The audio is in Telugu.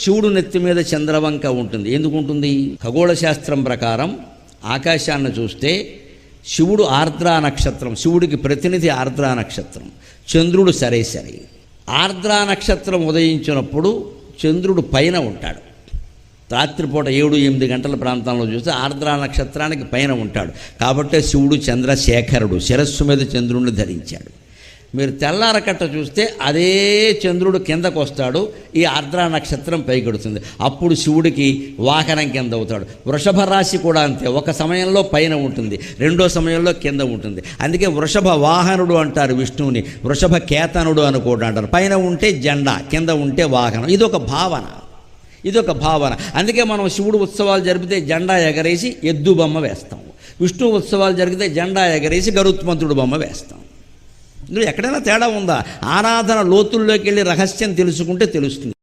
శివుడు నెత్తి మీద చంద్రవంక ఉంటుంది. ఎందుకు ఉంటుంది? ఖగోళ శాస్త్రం ప్రకారం ఆకాశాన్ని చూస్తే శివుడు ఆర్ద్రా నక్షత్రం శివుడికి ప్రతినిధి ఆర్ద్రా నక్షత్రం. చంద్రుడు సరే సరే. ఆర్ద్రా నక్షత్రం ఉదయించినప్పుడు చంద్రుడు పైన ఉంటాడు. రాత్రిపూట ఏడు ఎనిమిది గంటల ప్రాంతంలో చూస్తే ఆర్ద్రా నక్షత్రానికి పైన ఉంటాడు. కాబట్టే శివుడు చంద్రశేఖరుడు శిరస్సు మీద చంద్రుణ్ణి ధరించాడు. మీరు తెల్లారకట్ట చూస్తే అదే చంద్రుడు కిందకు వస్తాడు ఈ ఆర్ద్రా నక్షత్రం పైకెడుతుంది. అప్పుడు శివుడికి వాహనం కింద అవుతాడు వృషభ రాశి కూడా అంతే. ఒక సమయంలో పైన ఉంటుంది రెండో సమయంలో కింద ఉంటుంది. అందుకే వృషభ వాహనుడు అంటారు విష్ణువుని వృషభ కేతనుడు అని కూడా అంటారు. పైన ఉంటే జెండా కింద ఉంటే వాహనం. ఇది ఒక భావన. ఇది ఒక భావన. అందుకే మనం శివుడు ఉత్సవాలు జరిపితే జెండా ఎగరేసి ఎద్దు బొమ్మ వేస్తాం. విష్ణు ఉత్సవాలు జరిగితే జెండా ఎగరేసి గరుత్మంతుడు బొమ్మ వేస్తాం. ఎక్కడైనా తేడా ఉందా? ఆరాధన లోతుల్లోకి వెళ్ళి రహస్యం తెలుసుకుంటే తెలుస్తుంది.